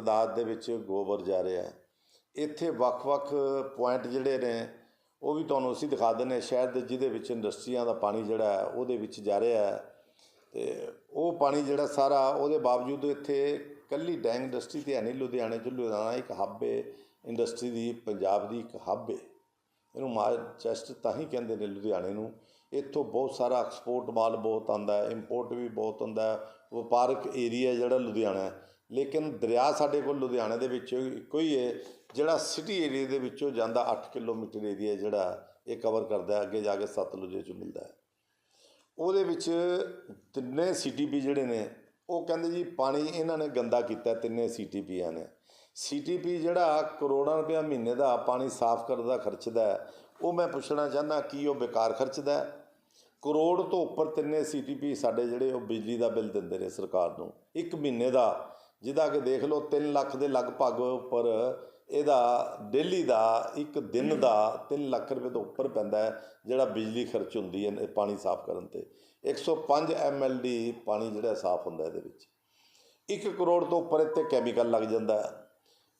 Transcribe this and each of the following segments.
ਤਦਾਦ ਦੇ ਵਿੱਚ ਗੋਬਰ ਜਾ ਰਿਹਾ ਹੈ। ਇੱਥੇ ਵੱਖ-ਵੱਖ ਪੁਆਇੰਟ ਜਿਹੜੇ ਨੇ, ਉਹ ਵੀ ਤੁਹਾਨੂੰ ਅਸੀਂ ਦਿਖਾ ਦਿੰਦੇ ਹਾਂ। ਸ਼ਹਿਰ ਦੇ ਜਿਹਦੇ ਵਿੱਚ ਇੰਡਸਟਰੀਆਂ ਦਾ ਪਾਣੀ ਜਿਹੜਾ ਹੈ, ਉਹਦੇ ਵਿੱਚ ਜਾ ਰਿਹਾ ਹੈ। ਤੇ ਉਹ ਪਾਣੀ ਜਿਹੜਾ ਸਾਰਾ, ਉਹਦੇ ਬਾਵਜੂਦ ਇੱਥੇ ਕੱਲੀ ਡੈਂਗ ਇੰਡਸਟਰੀ ਤੇ ਹੈ ਨਹੀਂ। ਲੁਧਿਆਣੇ 'ਚ ਲੁਧਿਆਣਾ ਇੱਕ ਹੱਬ ਹੈ ਇੰਡਸਟਰੀ ਦੀ, ਪੰਜਾਬ ਦੀ ਇੱਕ ਹੱਬ ਹੈ ਇਹਨੂੰ ਮਾਰਚੈਸਟਰ ਤਾਂ ਹੀ ਕਹਿੰਦੇ ਨੇ ਲੁਧਿਆਣੇ ਨੂੰ। ਇੱਥੋਂ ਬਹੁਤ ਸਾਰਾ ਐਕਸਪੋਰਟ ਮਾਲ ਬਹੁਤ ਆਉਂਦਾ ਹੈ, ਇੰਪੋਰਟ ਵੀ ਬਹੁਤ ਹੁੰਦਾ ਹੈ। ਵਪਾਰਕ ਏਰੀਆ ਜਿਹੜਾ ਲੁਧਿਆਣਾ ਹੈ ਲੇਕਿਨ ਦਰਿਆ ਸਾਡੇ ਕੋਲ ਲੁਧਿਆਣੇ ਦੇ ਵਿੱਚ ਇੱਕੋ ਹੀ ਹੈ, ਜਿਹੜਾ ਸਿਟੀ ਏਰੀਆ ਦੇ ਵਿੱਚੋਂ ਜਾਂਦਾ 8 ਕਿਲੋਮੀਟਰ ਏਰੀਆ ਜਿਹੜਾ ਇਹ ਕਵਰ ਕਰਦਾ ਅੱਗੇ ਜਾ ਕੇ ਸਤਲੁਜ 'ਚ ਮਿਲਦਾ ਹੈ। ਉਹਦੇ ਵਿੱਚ ਤਿੰਨੇ ਸੀਟੀਪੀ ਜਿਹੜੇ ਨੇ, ਉਹ ਕਹਿੰਦੇ ਜੀ ਪਾਣੀ ਇਹਨਾਂ ਨੇ ਗੰਦਾ ਕੀਤਾ ਤਿੰਨੇ ਸੀਟੀਪੀਆਂ ਨੇ। ਸੀਟੀਪੀ ਜਿਹੜਾ ਕਰੋੜਾਂ ਰੁਪਇਆ ਮਹੀਨੇ ਦਾ ਪਾਣੀ ਸਾਫ਼ ਕਰਨ ਦਾ ਖਰਚਦਾ ਉਹ ਮੈਂ ਪੁੱਛਣਾ ਚਾਹੁੰਦਾ ਕੀ ਉਹ ਬੇਕਾਰ ਖਰਚਦਾ ਕਰੋੜ ਤੋਂ ਉੱਪਰ ਤਿੰਨੇ ਸੀਟੀਪੀ ਸਾਡੇ ਜਿਹੜੇ ਉਹ ਬਿਜਲੀ ਦਾ ਬਿੱਲ ਦਿੰਦੇ ਨੇ ਸਰਕਾਰ ਨੂੰ। ਇੱਕ ਮਹੀਨੇ ਦਾ ਜਿਹਦਾ ਕਿ ਦੇਖ ਲਓ 3 ਲੱਖ ਦੇ ਲਗਭਗ ਉੱਪਰ ਇਹਦਾ ਡੇਲੀ ਦਾ ਇੱਕ ਦਿਨ ਦਾ 3 ਲੱਖ ਰੁਪਏ ਤੋਂ ਉੱਪਰ ਪੈਂਦਾ ਹੈ, ਜਿਹੜਾ ਬਿਜਲੀ ਖਰਚ ਹੁੰਦੀ ਹੈ ਪਾਣੀ ਸਾਫ਼ ਕਰਨ ਤੇ। 105 ਐਮਐਲਡੀ ਪਾਣੀ ਜਿਹੜਾ ਸਾਫ਼ ਹੁੰਦਾ ਇਹਦੇ ਵਿੱਚ। 1 ਕਰੋੜ ਤੋਂ ਉੱਪਰ ਇੱਥੇ ਕੈਮੀਕਲ ਲੱਗ ਜਾਂਦਾ ਹੈ।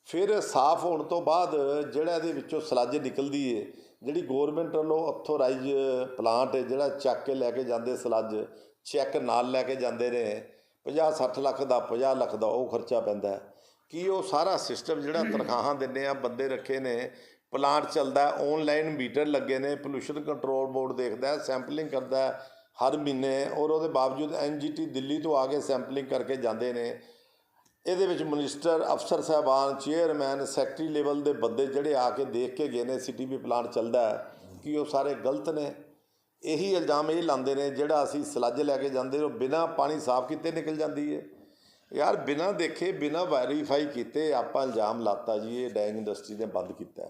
ਫਿਰ ਸਾਫ਼ ਹੋਣ ਤੋਂ ਬਾਅਦ ਜਿਹੜਾ ਇਹਦੇ ਵਿੱਚੋਂ ਸਲੱਜ ਨਿਕਲਦੀ ਏ, ਜਿਹੜੀ ਗਵਰਨਮੈਂਟ ਵੱਲੋਂ ਅਥੋਰਾਈਜ਼ ਪਲਾਂਟ ਹੈ ਜਿਹੜਾ ਚੱਕ ਕੇ ਲੈ ਕੇ ਜਾਂਦੇ ਸਲੱਜ, ਚੈੱਕ ਨਾਲ ਲੈ ਕੇ ਜਾਂਦੇ ਨੇ 50 60 ਲੱਖ ਦਾ 50 ਲੱਖ ਦਾ ਉਹ ਖਰਚਾ ਪੈਂਦਾ ਹੈ। ਕੀ ਉਹ ਸਾਰਾ ਸਿਸਟਮ ਜਿਹੜਾ ਤਨਖਾਹਾਂ ਦਿੰਦੇ ਆ, ਬੰਦੇ ਰੱਖੇ ਨੇ, ਪਲਾਂਟ ਚੱਲਦਾ ਆਨਲਾਈਨ ਮੀਟਰ ਲੱਗੇ ਨੇ ਪੋਲੂਸ਼ਨ ਕੰਟਰੋਲ ਬੋਰਡ ਦੇਖਦਾ ਸੈਂਪਲਿੰਗ ਕਰਦਾ ਹਰ ਮਹੀਨੇ, ਔਰ ਉਹਦੇ ਬਾਵਜੂਦ ਐਨਜੀਟੀ ਦਿੱਲੀ ਤੋਂ ਆ ਕੇ ਸੈਂਪਲਿੰਗ ਕਰਕੇ ਜਾਂਦੇ ਨੇ। ਇਹਦੇ ਵਿੱਚ ਮਿਨਿਸਟਰ ਅਫਸਰ ਸਾਹਿਬਾਨ ਚੇਅਰਮੈਨ ਸੈਕਟਰੀ ਲੈਵਲ ਦੇ ਬੰਦੇ ਜਿਹੜੇ ਆ ਕੇ ਦੇਖ ਕੇ ਗਏ ਨੇ ਸਿਟੀ ਵੀ ਪਲਾਂਟ ਚੱਲਦਾ ਕਿ ਉਹ ਸਾਰੇ ਗਲਤ ਨੇ? ਇਹੀ ਇਲਜ਼ਾਮ ਇਹ ਲਾਉਂਦੇ ਨੇ ਜਿਹੜਾ ਅਸੀਂ ਸਲੱਜ ਲੈ ਕੇ ਜਾਂਦੇ ਉਹ ਬਿਨਾਂ ਪਾਣੀ ਸਾਫ਼ ਕੀਤੇ ਨਿਕਲ ਜਾਂਦੀ ਹੈ। ਯਾਰ ਬਿਨਾਂ ਦੇਖੇ ਬਿਨਾਂ ਵੈਰੀਫਾਈ ਕੀਤੇ ਆਪਾਂ ਇਲਜ਼ਾਮ ਲਾਤਾ ਜੀ ਇਹ ਡੈਂਗ ਇੰਡਸਟਰੀ ਨੇ ਬੰਦ ਕੀਤਾ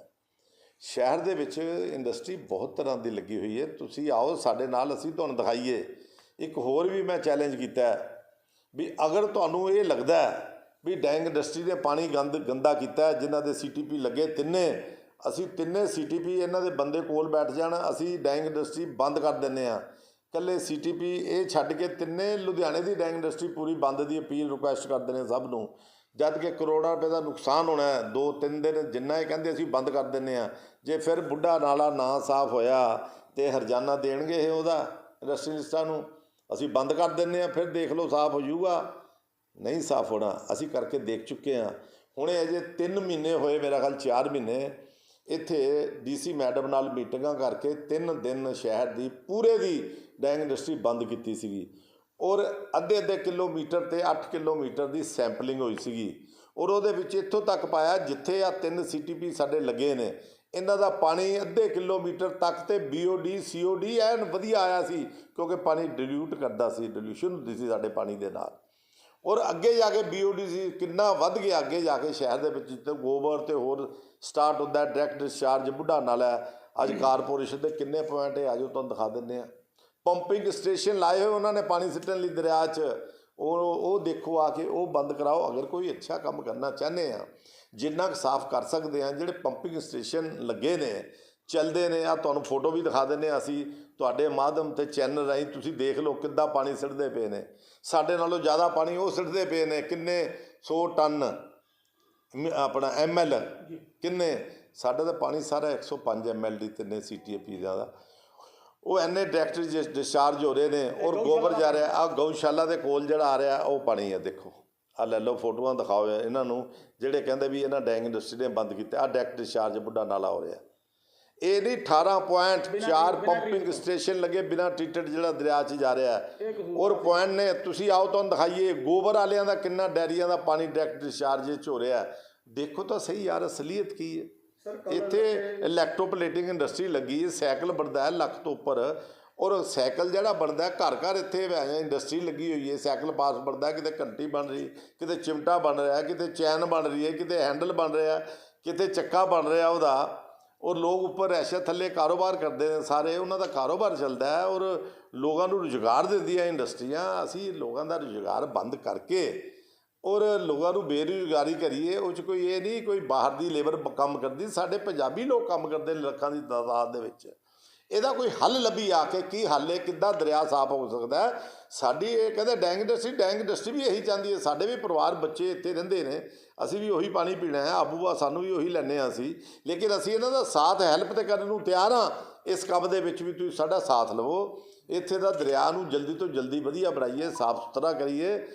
ਸ਼ਹਿਰ ਦੇ ਵਿੱਚ ਇੰਡਸਟਰੀ ਬਹੁਤ ਤਰ੍ਹਾਂ ਦੀ ਲੱਗੀ ਹੋਈ ਹੈ। ਤੁਸੀਂ ਆਓ ਸਾਡੇ ਨਾਲ ਅਸੀਂ ਤੁਹਾਨੂੰ ਦਿਖਾਈਏ। ਇੱਕ ਹੋਰ ਵੀ ਮੈਂ ਚੈਲੰਜ ਕੀਤਾ ਵੀ ਅਗਰ ਤੁਹਾਨੂੰ ਇਹ ਲੱਗਦਾ ਵੀ ਡੈਂਗ ਇੰਡਸਟਰੀ ਨੇ ਪਾਣੀ ਗੰਦ ਗੰਦਾ ਕੀਤਾ ਹੈ, ਜਿਨ੍ਹਾਂ ਦੇ ਸੀਟੀਪੀ ਲੱਗੇ ਤਿੰਨੇ ਅਸੀਂ ਤਿੰਨੇ ਸੀਟੀਪੀ ਇਹਨਾਂ ਦੇ ਬੰਦੇ ਕੋਲ ਬੈਠ ਜਾਣ, ਅਸੀਂ ਡੈਂਗ ਇੰਡਸਟਰੀ ਬੰਦ ਕਰ ਦਿੰਨੇ ਆ ਕੱਲੇ ਸੀਟੀਪੀ ਇਹ ਛੱਡ ਕੇ ਤਿੰਨੇ ਲੁਧਿਆਣੇ ਦੀ ਡੈਂਗ ਇੰਡਸਟਰੀ ਪੂਰੀ ਬੰਦ ਦੀ ਅਪੀਲ ਰਿਕੁਐਸਟ ਕਰਦੇ ਨੇ ਸਭ ਨੂੰ। ਜਦ ਕਿ ਕਰੋੜਾਂ ਰੁਪਏ ਦਾ ਨੁਕਸਾਨ ਹੋਣਾ ਹੈ, ਦੋ ਤਿੰਨ ਦਿਨ ਜਿੰਨਾ ਇਹ ਕਹਿੰਦੇ ਅਸੀਂ ਬੰਦ ਕਰ ਦਿੰਨੇ ਆ ਜੇ ਫਿਰ ਬੁੱਢਾ ਨਾਲਾ ਨਾ ਸਾਫ਼ ਹੋਇਆ ਤੇ ਹਰਜਾਨਾ ਦੇਣਗੇ ਇਹ ਉਹਦਾ ਇੰਡਸਟਰੀਲਿਸਟਾਂ ਨੂੰ। ਅਸੀਂ ਬੰਦ ਕਰ ਦਿੰਨੇ ਆ ਫਿਰ ਦੇਖ ਲਓ ਸਾਫ਼ ਹੋ ਜਾਊਗਾ। ਨਹੀਂ ਸਾਫ਼ ਹੋਣਾ, ਅਸੀਂ ਕਰਕੇ ਦੇਖ ਚੁੱਕੇ ਹਾਂ। ਹੁਣੇ ਅਜੇ 3 ਮਹੀਨੇ ਹੋਏ, ਮੇਰਾ ਖਿਆਲ 4 ਮਹੀਨੇ। ਇੱਥੇ ਡੀਸੀ ਮੈਡਮ ਨਾਲ ਮੀਟਿੰਗਾਂ ਕਰਕੇ 3 ਦਿਨ ਸ਼ਹਿਰ ਦੀ ਪੂਰੇ ਦੀ ਡੈਂਗ ਇੰਡਸਟਰੀ ਬੰਦ ਕੀਤੀ ਸੀਗੀ। ਔਰ ਅੱਧੇ ਅੱਧੇ ਕਿਲੋਮੀਟਰ ਤੇ 8 ਕਿਲੋਮੀਟਰ ਦੀ ਸੈਂਪਲਿੰਗ ਹੋਈ ਸੀਗੀ। ਔਰ ਉਹਦੇ ਵਿੱਚ ਇੱਥੋਂ ਤੱਕ ਪਾਇਆ ਜਿੱਥੇ ਆ ਤਿੰਨ ਸੀਟੀਪੀ ਸਾਡੇ ਲੱਗੇ ਨੇ, ਇਹਨਾਂ ਦਾ ਪਾਣੀ ਅੱਧੇ ਕਿਲੋਮੀਟਰ ਤੱਕ ਤੇ ਬੀਓਡੀ ਸੀਓਡੀ ਐਨ ਵਧੀਆ ਆਇਆ ਸੀ, ਕਿਉਂਕਿ ਪਾਣੀ ਡਿਲੂਟ ਕਰਦਾ ਸੀ ਡਿਲੂਸ਼ਨ ਹੁੰਦੀ ਸੀ ਸਾਡੇ ਪਾਣੀ ਦੇ ਨਾਲ। ਔਰ ਅੱਗੇ ਜਾ ਕੇ ਬੀਓਡੀ ਸੀ, ਕਿੰਨਾ ਵੱਧ ਗਿਆ, ਅੱਗੇ ਜਾ ਕੇ ਸ਼ਹਿਰ ਦੇ ਵਿੱਚ ਜਿੱਥੇ ਗੋਬਰ ਤੇ ਹੋਰ ਸਟਾਰਟ ਹੁੰਦਾ ਡਾਇਰੈਕਟ ਡਿਸਚਾਰਜ ਬੁੱਢਾ ਨਾਲਾ ਹੈ। ਅੱਜ ਕਾਰਪੋਰੇਸ਼ਨ ਦੇ ਕਿੰਨੇ ਪੁਆਇੰਟ ਹੈ, ਆਜੋ ਤੁਹਾਨੂੰ ਦਿਖਾ ਦਿੰਦੇ ਆ ਪੰਪਿੰਗ ਸਟੇਸ਼ਨ ਲਾਏ ਹੋਏ ਉਹਨਾਂ ਨੇ ਪਾਣੀ ਸਿੱਟਣ ਲਈ ਦਰਿਆ 'ਚ। ਉਹ ਉਹ ਦੇਖੋ ਆ ਕੇ, ਉਹ ਬੰਦ ਕਰਾਓ। ਅਗਰ ਕੋਈ ਅੱਛਾ ਕੰਮ ਕਰਨਾ ਚਾਹੁੰਦੇ ਆ, ਜਿੰਨਾ ਕੁ ਸਾਫ਼ ਕਰ ਸਕਦੇ ਆ, ਜਿਹੜੇ ਪੰਪਿੰਗ ਸਟੇਸ਼ਨ ਲੱਗੇ ਨੇ, ਚੱਲਦੇ ਨੇ ਆ ਤੁਹਾਨੂੰ ਫੋਟੋ ਵੀ ਦਿਖਾ ਦਿੰਦੇ ਆ ਅਸੀਂ। ਤੁਹਾਡੇ ਮਾਧਿਅਮ ਤੇ ਚੈਨਲ ਰਾਹੀਂ ਤੁਸੀਂ ਦੇਖ ਲਓ ਕਿੱਦਾਂ ਪਾਣੀ ਸਿੱਟਦੇ ਪਏ ਨੇ। ਸਾਡੇ ਨਾਲੋਂ ਜ਼ਿਆਦਾ ਪਾਣੀ ਉਹ ਸਿੱਟਦੇ ਪਏ ਨੇ, ਕਿੰਨੇ 100 ਟਨ ਮ- ਆਪਣਾ ਐਮਐਲ ਕਿੰਨੇ? ਸਾਡਾ ਤਾਂ ਪਾਣੀ ਸਾਰਾ 105 ਐਮਐਲ ਦੀ ਤਿੰਨੇ ਸੀਟੀਪੀ ਦਾ ਉਹ ਐਨੇ ਡਾਇਰੈਕਟ ਡਿਸਚਾਰਜ ਹੋ ਰਹੇ ਨੇ। ਔਰ ਗੋਬਰ ਜਾ ਰਿਹਾ। ਆ ਗਊਸ਼ਾਲਾ ਦੇ ਕੋਲ ਜਿਹੜਾ ਆ ਰਿਹਾ ਉਹ ਪਾਣੀ ਹੈ ਦੇਖੋ। ਆ ਲੈ ਲਓ ਫੋਟੋਆਂ ਦਿਖਾਓ ਇਹਨਾਂ ਨੂੰ। ਜਿਹੜੇ ਕਹਿੰਦੇ ਵੀ ਇਹਨਾਂ ਡੈਂਗ ਇੰਡਸਟਰੀ ਨੇ ਬੰਦ ਕੀਤਾ ਆ ਡਾਇਰੈਕਟ ਡਿਸਚਾਰਜ ਬੁੱਢਾ ਨਾਲਾ ਹੋ ਰਿਹਾ। ਇਹ ਨਹੀਂ 18.4 ਪੰਪਿੰਗ ਸਟੇਸ਼ਨ ਲੱਗੇ ਬਿਨਾ ਟ੍ਰੀਟਡ ਜਿਹੜਾ ਦਰਿਆ 'ਚ ਜਾ ਰਿਹਾ ਹੈ। ਔਰ ਪੁਆਇੰਟ ਨੇ ਤੁਸੀਂ ਆਓ ਤੁਹਾਨੂੰ ਦਿਖਾਈਏ ਗੋਬਰ ਵਾਲਿਆਂ ਦਾ ਕਿੰਨਾ ਡੈਰੀਆਂ ਦਾ ਪਾਣੀ ਡਾਇਰੈਕਟ ਡਿਸਚਾਰਜ 'ਚ ਹੋ ਰਿਹਾ। ਦੇਖੋ ਤਾਂ ਸਹੀ ਯਾਰ ਅਸਲੀਅਤ ਕੀ ਹੈ? ਇੱਥੇ ਇਲੈਕਟ੍ਰੋਪਲੇਟਿੰਗ ਇੰਡਸਟਰੀ ਲੱਗੀ ਹੈ ਸਾਈਕਲ ਬਣਦਾ ਹੈ ਲੱਖ ਤੋਂ ਉੱਪਰ। ਔਰ ਸਾਈਕਲ ਜਿਹੜਾ ਬਣਦਾ ਘਰ ਘਰ ਇੱਥੇ ਇੰਡਸਟਰੀ ਲੱਗੀ ਹੋਈ ਹੈ। ਸਾਈਕਲ ਪਾਸ ਬਣਦਾ ਕਿਤੇ ਘੰਟੀ ਬਣ ਰਹੀ ਕਿਤੇ ਚਿਮਟਾ ਬਣ ਰਿਹਾ ਕਿਤੇ ਚੈਨ ਬਣ ਰਹੀ ਹੈ ਕਿਤੇ ਹੈਂਡਲ ਬਣ ਰਿਹਾ ਕਿਤੇ ਚੱਕਾ ਬਣ ਰਿਹਾ ਉਹਦਾ। ਔਰ ਲੋਕ ਉੱਪਰ ਐਸ਼ਾ ਥੱਲੇ ਕਾਰੋਬਾਰ ਕਰਦੇ ਨੇ, ਸਾਰੇ ਉਹਨਾਂ ਦਾ ਕਾਰੋਬਾਰ ਚੱਲਦਾ ਹੈ ਔਰ ਲੋਕਾਂ ਨੂੰ ਰੁਜ਼ਗਾਰ ਦਿੰਦੀਆਂ ਇੰਡਸਟਰੀਆਂ। ਅਸੀਂ ਲੋਕਾਂ ਦਾ ਰੁਜ਼ਗਾਰ ਬੰਦ ਕਰਕੇ ਔਰ ਲੋਕਾਂ ਨੂੰ ਬੇਰੁਜ਼ਗਾਰੀ ਕਰੀਏ, ਉਹ 'ਚ ਕੋਈ ਇਹ ਨਹੀਂ ਕੋਈ ਬਾਹਰ ਦੀ ਲੇਬਰ ਕੰਮ ਕਰਦੀ, ਸਾਡੇ ਪੰਜਾਬੀ ਲੋਕ ਕੰਮ ਕਰਦੇ ਨੇ ਲੱਖਾਂ ਦੀ ਤਾਦਾਦ ਦੇ ਵਿੱਚ। ਇਹਦਾ ਕੋਈ ਹੱਲ ਲੱਭੀ ਆ ਕੇ ਕੀ ਹੱਲ ਹੈ, ਕਿੱਦਾਂ ਦਰਿਆ ਸਾਫ਼ ਹੋ ਸਕਦਾ ਹੈ? ਸਾਡੀ ਇਹ ਕਹਿੰਦੇ ਡੈਂਗ ਇੰਡਸਟਰੀ ਡੈਂਗ ਇੰਡਸਟਰੀ ਵੀ ਇਹੀ ਚਾਹੁੰਦੀ ਹੈ, ਸਾਡੇ ਵੀ ਪਰਿਵਾਰ, ਬੱਚੇ ਇੱਥੇ ਰਹਿੰਦੇ ਨੇ। ਅਸੀਂ ਵੀ ਉਹੀ ਪਾਣੀ ਪੀਣਾ ਹੈ ਆਬੂਆ ਸਾਨੂੰ ਵੀ ਉਹੀ ਲੈਣੇ ਆ ਅਸੀਂ। ਲੇਕਿਨ ਅਸੀਂ ਇਹਨਾਂ ਦਾ ਸਾਥ ਹੈਲਪ ਤੇ ਕਰਨ ਨੂੰ ਤਿਆਰ ਹਾਂ। ਇਸ ਕੰਮ ਦੇ ਵਿੱਚ ਵੀ ਤੁਸੀਂ ਸਾਡਾ ਸਾਥ ਲਵੋ। ਇੱਥੇ ਦਾ ਦਰਿਆ ਨੂੰ ਜਲਦੀ ਤੋਂ ਜਲਦੀ ਵਧੀਆ ਬਣਾਈਏ ਸਾਫ਼ ਸੁਥਰਾ ਕਰੀਏ।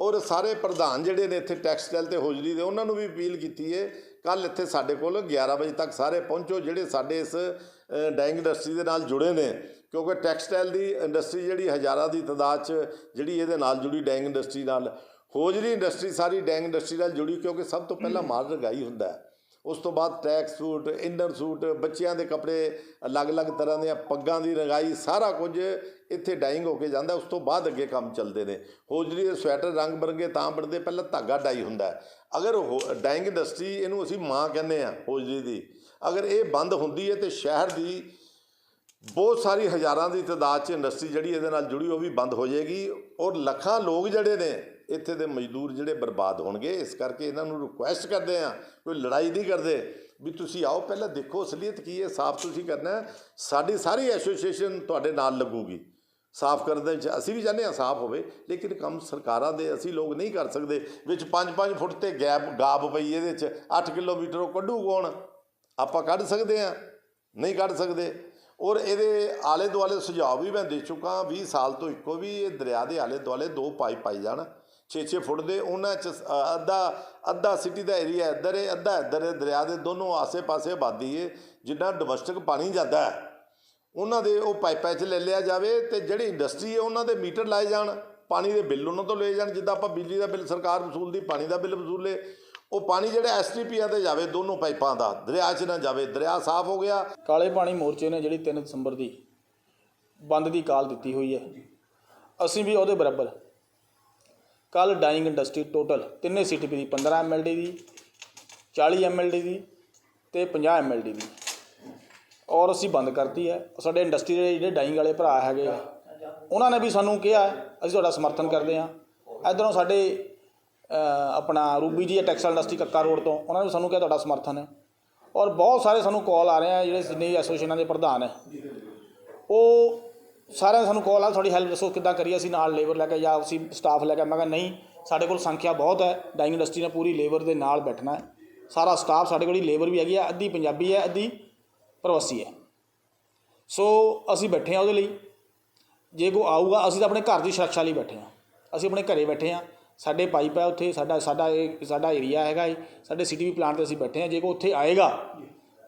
ਔਰ ਸਾਰੇ ਪ੍ਰਧਾਨ ਜਿਹੜੇ ਨੇ ਇੱਥੇ ਟੈਕਸਟਾਈਲ ਤੇ ਹੋਜਰੀ ਦੇ ਉਹਨਾਂ ਨੂੰ ਵੀ ਅਪੀਲ ਕੀਤੀ ਹੈ ਕੱਲ ਇੱਥੇ ਸਾਡੇ ਕੋਲ 11 ਵਜੇ ਤੱਕ ਸਾਰੇ ਪਹੁੰਚੋ ਜਿਹੜੇ ਸਾਡੇ ਇਸ ਅ, ਡਾਈਂਗ ਇੰਡਸਟਰੀ ਦੇ ਨਾਲ ਜੁੜੇ ਨੇ। ਕਿਉਂਕਿ ਟੈਕਸਟਾਈਲ ਦੀ ਇੰਡਸਟਰੀ ਜਿਹੜੀ ਹਜ਼ਾਰਾਂ ਦੀ ਤਾਦਾਦ 'ਚ ਜਿਹੜੀ ਇਹਦੇ ਨਾਲ ਜੁੜੀ ਡਾਈਂਗ ਇੰਡਸਟਰੀ ਨਾਲ ਹੋਜਰੀ ਇੰਡਸਟਰੀ ਸਾਰੀ ਡਾਈਂਗ ਇੰਡਸਟਰੀ ਨਾਲ ਜੁੜੀ ਕਿਉਂਕਿ ਸਭ ਤੋਂ ਪਹਿਲਾਂ ਮਾਲ ਰੰਗਾਈ ਹੁੰਦਾ ਹੈ। ਉਸ ਤੋਂ ਬਾਅਦ ਟਰੈਕ ਸੂਟ ਇੰਨਰ ਸੂਟ ਬੱਚਿਆਂ ਦੇ ਕੱਪੜੇ ਅਲੱਗ-ਅਲੱਗ ਤਰ੍ਹਾਂ ਦੀਆਂ ਪੱਗਾਂ ਦੀ ਰੰਗਾਈ ਸਾਰਾ ਕੁਝ ਇੱਥੇ ਡਾਈਂਗ ਹੋ ਕੇ ਜਾਂਦਾ ਉਸ ਤੋਂ ਬਾਅਦ ਅੱਗੇ ਕੰਮ ਚੱਲਦੇ ਨੇ। ਹੋਜਰੀ ਦੇ ਸਵੈਟਰ ਰੰਗ ਬਰੰਗੇ ਤਾਂ ਬਣਦੇ ਪਹਿਲਾਂ ਧਾਗਾ ਡਾਈ ਹੁੰਦਾ ਹੈ। ਅਗਰ ਡਾਈਂਗ ਇੰਡਸਟਰੀ ਇਹਨੂੰ ਅਸੀਂ ਮਾਂ ਕਹਿੰਦੇ ਆ ਹੋਜਰੀ ਦੀ। ਅਗਰ ਇਹ ਬੰਦ ਹੁੰਦੀ ਹੈ ਤੇ ਸ਼ਹਿਰ ਦੀ ਬਹੁਤ ਸਾਰੀ ਹਜ਼ਾਰਾਂ ਦੀ ਤਾਦਾਦ 'ਚ ਇੰਡਸਟਰੀ ਜਿਹੜੀ ਇਹਦੇ ਨਾਲ ਜੁੜੀ ਉਹ ਵੀ ਬੰਦ ਹੋ ਜਾਏਗੀ। ਔਰ ਲੱਖਾਂ ਲੋਕ ਜਿਹੜੇ ਨੇ ਇੱਥੇ ਦੇ ਮਜ਼ਦੂਰ ਜਿਹੜੇ ਬਰਬਾਦ ਹੋਣਗੇ, ਇਸ ਕਰਕੇ ਇਹਨਾਂ ਨੂੰ ਰਿਕੁਐਸਟ ਕਰਦੇ ਆ ਕੋਈ ਲੜਾਈ ਨਹੀਂ ਕਰਦੇ, ਵੀ ਤੁਸੀਂ ਆਓ, ਪਹਿਲਾਂ ਦੇਖੋ ਅਸਲੀਅਤ ਕੀ ਹੈ, ਸਾਫ਼ ਤੁਸੀਂ ਕਰਨਾ ਸਾਡੀ ਸਾਰੀ ਐਸੋਸੀਏਸ਼ਨ ਤੁਹਾਡੇ ਨਾਲ ਲੱਗੂਗੀ। ਸਾਫ਼ ਕਰਨ ਦੇ ਵਿੱਚ ਅਸੀਂ ਵੀ ਚਾਹੁੰਦੇ ਹਾਂ ਸਾਫ਼ ਹੋਵੇ, ਲੇਕਿਨ ਕੰਮ ਸਰਕਾਰਾਂ ਦੇ, ਅਸੀਂ ਲੋਕ ਨਹੀਂ ਕਰ ਸਕਦੇ। ਵਿੱਚ 5-5 ਫੁੱਟ ਤੇ ਗੈਪ, ਗਾਬ ਪਈ ਇਹਦੇ ਵਿੱਚ 8 ਕਿਲੋਮੀਟਰ ਉਹ ਕੱਢੂ ਕੌਣ? ਆਪਾਂ ਕੱਢ ਸਕਦੇ ਹਾਂ, ਨਹੀਂ ਕੱਢ ਸਕਦੇ। ਔਰ ਇਹਦੇ ਆਲੇ ਦੁਆਲੇ ਸੁਝਾਅ ਵੀ ਮੈਂ ਦੇ ਚੁੱਕਾ 20 ਸਾਲ ਤੋਂ ਇੱਕੋ ਵੀ ਇਹ ਦਰਿਆ ਦੇ ਆਲੇ ਦੁਆਲੇ ਦੋ ਪਾਈਪ ਪਾਈ ਜਾਣ। 6-6 ਫੁੱਟ ਦੇ, ਉਹਨਾਂ ਚ ਅੱਧਾ ਅੱਧਾ ਸਿਟੀ ਦਾ ਏਰੀਆ ਇੱਧਰ ਹੈ, ਅੱਧਾ ਇੱਧਰ ਹੈ, ਦਰਿਆ ਦੇ ਦੋਨੋਂ ਆਸੇ-ਪਾਸੇ ਆਬਾਦੀ ਹੈ ਜਿੰਨਾ ਡੋਮੈਸਟਿਕ ਪਾਣੀ ਜਾਂਦਾ ਹੈ। ਉਹਨਾਂ ਦੇ ਉਹ ਪਾਈਪਾਂ 'ਚ ਲੈ ਲਿਆ ਜਾਵੇ ਤੇ ਜਿਹੜੀ ਇੰਡਸਟਰੀ ਹੈ, ਉਹਨਾਂ ਦੇ ਮੀਟਰ ਲਾਏ ਜਾਣ, ਪਾਣੀ ਦੇ ਬਿੱਲ ਉਹਨਾਂ ਤੋਂ ਲਏ ਜਾਣ, ਜਿੱਦਾਂ ਆਪਾਂ ਬਿਜਲੀ ਦਾ ਬਿੱਲ, ਸਰਕਾਰ ਵਸੂਲਦੀ ਪਾਣੀ ਦਾ ਬਿੱਲ ਵਸੂਲੇ, ਉਹ ਪਾਣੀ ਜਿਹੜਾ ਐਸਟੀਪੀਆਂ ਤੇ ਜਾਵੇ ਦੋਨੋਂ ਪਾਈਪਾਂ ਦਾ, ਦਰਿਆ 'ਚ ਨਾ ਜਾਵੇ, ਦਰਿਆ ਸਾਫ਼ ਹੋ ਗਿਆ। ਕਾਲੇ ਪਾਣੀ ਮੋਰਚੇ ਨੇ ਜਿਹੜੀ 3 ਦਸੰਬਰ ਦੀ ਬੰਦ ਦੀ ਕਾਲ ਦਿੱਤੀ ਹੋਈ ਹੈ। ਅਸੀਂ ਵੀ ਉਹਦੇ ਬਰਾਬਰ ਕੱਲ ਡਾਈਂਗ ਇੰਡਸਟਰੀ ਟੋਟਲ ਤਿੰਨੇ ਸੀਟੀਪੀ ਦੀ 15 ਐਮਐਲਡੀ ਦੀ 40 ਐਮਐਲਡੀ ਦੀ ਤੇ 50 ਐਮਐਲਡੀ ਦੀ। ਔਰ ਅਸੀਂ ਬੰਦ ਕਰਤੀ ਹੈ। ਸਾਡੇ ਇੰਡਸਟਰੀ ਦੇ ਜਿਹੜੇ ਡਾਈਂਗ ਵਾਲੇ ਭਰਾ ਹੈਗੇ ਆ, ਉਹਨਾਂ ਨੇ ਵੀ ਸਾਨੂੰ ਕਿਹਾ ਅਸੀਂ ਤੁਹਾਡਾ ਸਮਰਥਨ ਕਰਦੇ ਹਾਂ। ਇਧਰੋਂ ਸਾਡੇ ਆਪਣਾ ਰੂਬੀ ਜੀ ਟੈਕਸਟਾਈਲ ਇੰਡਸਟਰੀ ਕੱਕਾ ਰੋਡ ਤੋਂ, ਉਹਨਾਂ ਨੇ ਵੀ ਸਾਨੂੰ ਕਿਹਾ ਤੁਹਾਡਾ ਸਮਰਥਨ ਹੈ। ਔਰ ਬਹੁਤ ਸਾਰੇ ਸਾਨੂੰ ਕਾਲ ਆ ਰਹੇ ਆ, ਜਿਹੜੇ ਜਿੰਨੇ ਐਸੋਸੀਏਸ਼ਨਾਂ ਦੇ ਪ੍ਰਧਾਨ ਹੈ। ਉਹ ਸਾਰਿਆਂ ਨੇ ਸਾਨੂੰ ਕਾਲ ਆ ਤੁਹਾਡੀ ਹੈਲਪ ਦੱਸੋ, ਕਿੱਦਾਂ ਕਰੀਏ ਅਸੀਂ ਨਾਲ ਲੇਬਰ ਲੈ ਕੇ? ਜਾਂ ਅਸੀਂ ਸਟਾਫ ਲੈ ਕੇ? ਮੈਂ ਕਿਹਾ, ਨਹੀਂ, ਸਾਡੇ ਕੋਲ ਸੰਖਿਆ ਬਹੁਤ ਹੈ। ਡਾਈਂਗ ਇੰਡਸਟਰੀ ਨੇ ਪੂਰੀ ਲੇਬਰ ਦੇ ਨਾਲ ਬੈਠਣਾ ਹੈ। ਸਾਰਾ ਸਟਾਫ ਸਾਡੇ ਕੋਲ ਹੀ ਲੇਬਰ ਵੀ ਹੈਗੀ ਹੈ, ਅੱਧੀ ਪੰਜਾਬੀ ਹੈ, ਅੱਧੀ ਪ੍ਰਵਾਸੀ ਹੈ। ਸੋ ਅਸੀਂ ਬੈਠੇ ਹਾਂ ਉਹਦੇ ਲਈ। ਜੇ ਕੋ ਆਊਗਾ, ਅਸੀਂ ਤਾਂ ਆਪਣੇ ਘਰ ਦੀ ਸੁਰੱਖਿਆ ਲਈ ਬੈਠੇ ਹਾਂ। ਅਸੀਂ ਆਪਣੇ ਘਰੇ ਬੈਠੇ ਹਾਂ। ਸਾਡੇ ਪਾਈਪ ਹੈ ਉੱਥੇ, ਸਾਡਾ ਸਾਡਾ ਇਹ, ਸਾਡਾ ਏਰੀਆ ਹੈਗਾ ਇਹ। ਸਾਡੇ ਸਿਟੀ ਵੀ ਪਲਾਂਟ ਤੇ ਅਸੀਂ ਬੈਠੇ ਹਾਂ। ਜੇ ਕੋ ਉੱਥੇ ਆਏਗਾ,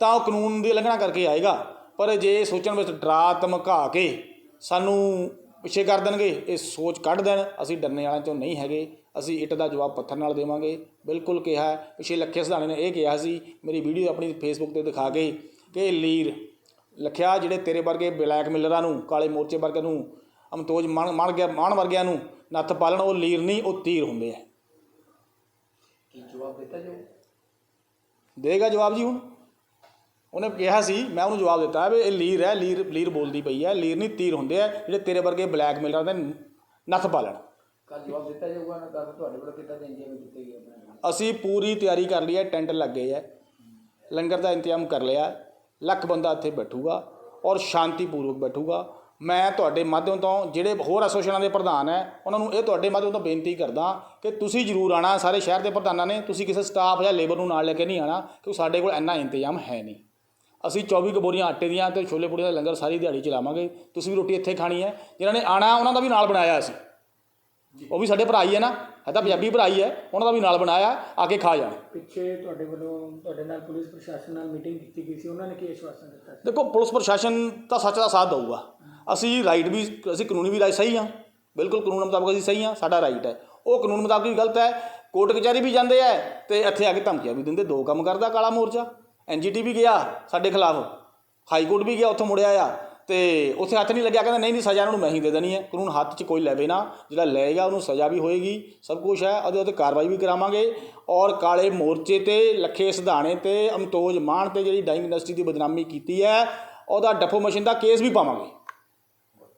ਤਾਂ ਉਹ ਕਾਨੂੰਨ ਦੀ ਉਲੰਘਣਾ ਕਰਕੇ ਆਏਗਾ। ਪਰ ਜੇ ਸੋਚਣ ਵਿੱਚ ਡਰਾ ਧਮਕਾ ਕੇ ਸਾਨੂੰ ਪਿੱਛੇ ਕਰ ਦੇਣਗੇ ਇਹ ਸੋਚ ਕੱਢ ਦੇਣ। ਅਸੀਂ ਡਰਨੇ ਵਾਲਿਆਂ ਚੋਂ ਨਹੀਂ ਹੈਗੇ। ਅਸੀਂ ਇੱਟ ਦਾ ਜਵਾਬ ਪੱਥਰ ਨਾਲ ਦੇਵਾਂਗੇ। ਬਿਲਕੁਲ ਕਿਹਾ। ਪਿੱਛੇ ਲੱਖੇ ਸਿਧਾਣੇ ਨੇ ਇਹ ਕਿਹਾ ਸੀ ਮੇਰੀ ਵੀਡੀਓ ਆਪਣੀ ਫੇਸਬੁੱਕ ਤੇ ਦਿਖਾ ਕੇ ਕਿ ਲੀਰ ਲਖਿਆ ਜਿਹੜੇ ਤੇਰੇ ਵਰਗੇ ਬਲੈਕ ਮਿਲਰਾਂ ਨੂੰ ਕਾਲੇ ਮੋਰਚੇ ਵਰਗੇ ਨੂੰ ਅਮਤੋਜ ਮਣ ਮਣ ਗਿਆ ਮਾਣ ਵਰਗਿਆਂ ਨੂੰ ਨੱਥ ਪਾਲਣ ਉਹ ਲੀਰ ਨਹੀਂ ਉਹ ਤੀਰ ਹੁੰਦੇ ਆ। ਕੀ ਜਵਾਬ ਦਿੱਤਾ ਜਾਊ? ਦੇਗਾ ਜਵਾਬ ਜੀ ਹੁਣ? ਉਹਨੇ ਕਿਹਾ ਸੀ ਮੈਂ ਉਹਨੂੰ ਜਵਾਬ ਦਿੱਤਾ ਵੀ ਇਹ ਲੀਰ ਹੈ ਲੀਰ ਲੀਰ ਬੋਲਦੀ ਪਈ ਹੈ ਲੀਰ ਨਹੀਂ ਤੀਰ ਹੁੰਦੇ ਆ ਜਿਹੜੇ ਤੇਰੇ ਵਰਗੇ ਬਲੈਕ ਮਿਲਰਾਂ ਦੇ ਨੱਥ ਪਾਲਣ ਕੱਲ ਜਵਾਬ ਦਿੱਤਾ ਜਾਊਗਾ ਨਾ ਕੱਲ ਤੁਹਾਡੇ ਵੱਲੋਂ ਕਿੱਦਾਂ ਦੇ ਇੰਡੀਆ ਵਿੱਚ ਦਿੱਤੇ ਗਏ ਆਪਣੇ ਅਸੀਂ ਪੂਰੀ ਤਿਆਰੀ ਕਰ ਲਈ ਹੈ ਟੈਂਟ ਲੱਗ ਗਏ ਹੈ। ਲੰਗਰ ਦਾ ਇੰਤਜ਼ਾਮ ਕਰ ਲਿਆ ਲੱਖ ਬੰਦਾ ਇੱਥੇ ਬੈਠੂਗਾ ਔਰ ਸ਼ਾਂਤੀਪੂਰਵਕ ਬੈਠੂਗਾ। ਮੈਂ ਤੁਹਾਡੇ ਮਾਧਿਅਮ ਤੋਂ ਜਿਹੜੇ ਹੋਰ ਐਸੋਸੀਏਸ਼ਨਾਂ ਦੇ ਪ੍ਰਧਾਨ ਹੈ ਉਹਨਾਂ ਨੂੰ ਇਹ ਤੁਹਾਡੇ ਮਾਧਿਅਮ ਤੋਂ ਬੇਨਤੀ ਕਰਦਾ ਕਿ ਤੁਸੀਂ ਜ਼ਰੂਰ ਆਣਾ ਸਾਰੇ ਸ਼ਹਿਰ ਦੇ ਪ੍ਰਧਾਨਾਂ ਨੇ ਤੁਸੀਂ ਕਿਸੇ ਸਟਾਫ ਜਾਂ ਲੇਬਰ ਨੂੰ ਨਾਲ ਲੈ ਕੇ ਨਹੀਂ ਆਣਾ ਕਿਉਂਕਿ ਸਾਡੇ ਕੋਲ ਇੰਨਾ ਇੰਤਜ਼ਾਮ ਹੈ ਨਹੀਂ। ਅਸੀਂ 24 ਕੁ ਬੋਰੀਆਂ ਆਟੇ ਦੀਆਂ ਤੇ ਛੋਲੇ ਪੂੜੀਆਂ ਦਾ ਲੰਗਰ ਸਾਰੀ ਦਿਹਾੜੀ ਚਲਾਵਾਂਗੇ। ਤੁਸੀਂ ਵੀ ਰੋਟੀ ਇੱਥੇ ਖਾਣੀ ਹੈ। ਜਿਨ੍ਹਾਂ ਨੇ ਆਣਾ ਉਹਨਾਂ ਦਾ ਵੀ ਨਾਲ ਬਣਾਇਆ ਅਸੀਂ। ਉਹ ਵੀ ਸਾਡੇ ਭਰਾ ਹੀ ਹੈ ਨਾ। ਹੈ ਤਾਂ ਪੰਜਾਬੀ ਭਰਾ ਹੀ ਹੈ। ਉਹਨਾਂ ਦਾ ਵੀ ਨਾਲ ਬਣਾਇਆ ਆ ਕੇ ਖਾ ਜਾਣ। ਪਿੱਛੇ ਤੁਹਾਡੇ ਵੱਲੋਂ ਤੁਹਾਡੇ ਨਾਲ ਪੁਲਿਸ ਪ੍ਰਸ਼ਾਸਨ ਨਾਲ ਮੀਟਿੰਗ ਕੀਤੀ ਗਈ ਸੀ। ਉਹਨਾਂ ਨੇ ਕੀ ਆਸ਼ਵਾਸਨ ਦਿੱਤਾ ਸੀ? ਦੇਖੋ ਪੁਲਿਸ ਪ੍ਰਸ਼ਾਸਨ ਤਾਂ ਸੱਚ ਦਾ ਸਾਥ ਦਊਗਾ। ਅਸੀਂ ਰਾਈਟ ਵੀ ਅਸੀਂ ਕਾਨੂੰਨੀ ਵੀ ਰਾਈਟ ਸਹੀ ਹਾਂ। ਬਿਲਕੁਲ ਕਾਨੂੰਨ ਮੁਤਾਬਕ ਅਸੀਂ ਸਹੀ ਹਾਂ ਸਾਡਾ ਰਾਈਟ ਹੈ। ਉਹ ਕਾਨੂੰਨ ਮੁਤਾਬਕ ਵੀ ਗਲਤ ਹੈ। ਕੋਰਟ ਕਚਹਿਰੀ ਵੀ ਜਾਂਦੇ ਆ ਤੇ ਇੱਥੇ ਆ ਕੇ ਧਮਕੀਆਂ ਵੀ ਦਿੰਦੇ। ਦੋ ਕੰਮ ਕਰਦਾ ਕਾਲਾ ਮੋਰਚਾ। ਐਨਜੀਟੀ ਵੀ ਗਿਆ ਸਾਡੇ ਖਿਲਾਫ। ਹਾਈ ਕੋਰਟ ਵੀ ਗਿਆ, ਉੱਥੋਂ ਮੁੜਿਆ ਆ। ਤੇ ਉੱਥੇ ਹੱਥ ਨਹੀਂ ਲੱਗਿਆ, ਕਹਿੰਦਾ ਨਹੀਂ ਨਹੀਂ ਸਜ਼ਾ ਇਹਨਾਂ ਨੂੰ ਮੈਂ ਹੀ ਦੇ ਦੇਣੀ ਹੈ। ਕਾਨੂੰਨ ਹੱਥ 'ਚ ਕੋਈ ਲੈਵੇ ਨਾ, ਜਿਹੜਾ ਲਏਗਾ ਉਹਨੂੰ ਸਜ਼ਾ ਵੀ ਹੋਏਗੀ, ਸਭ ਕੁਝ ਹੈ, ਉਹਦੇ ਉੱਤੇ ਕਾਰਵਾਈ ਵੀ ਕਰਾਵਾਂਗੇ। ਔਰ ਕਾਲੇ ਮੋਰਚੇ ਤੇ, ਲੱਖੇ ਸਿਧਾਣੇ ਤੇ, ਅਮਤੋਜ ਮਾਨ ਤੇ ਜਿਹੜੀ ਡਾਈਂਗ ਇੰਡਸਟਰੀ ਦੀ ਬਦਨਾਮੀ ਕੀਤੀ ਹੈ, ਉਹਦਾ ਡੈਫੋਮੇਸ਼ਨ ਦਾ ਕੇਸ ਵੀ ਪਾਵਾਂਗੇ।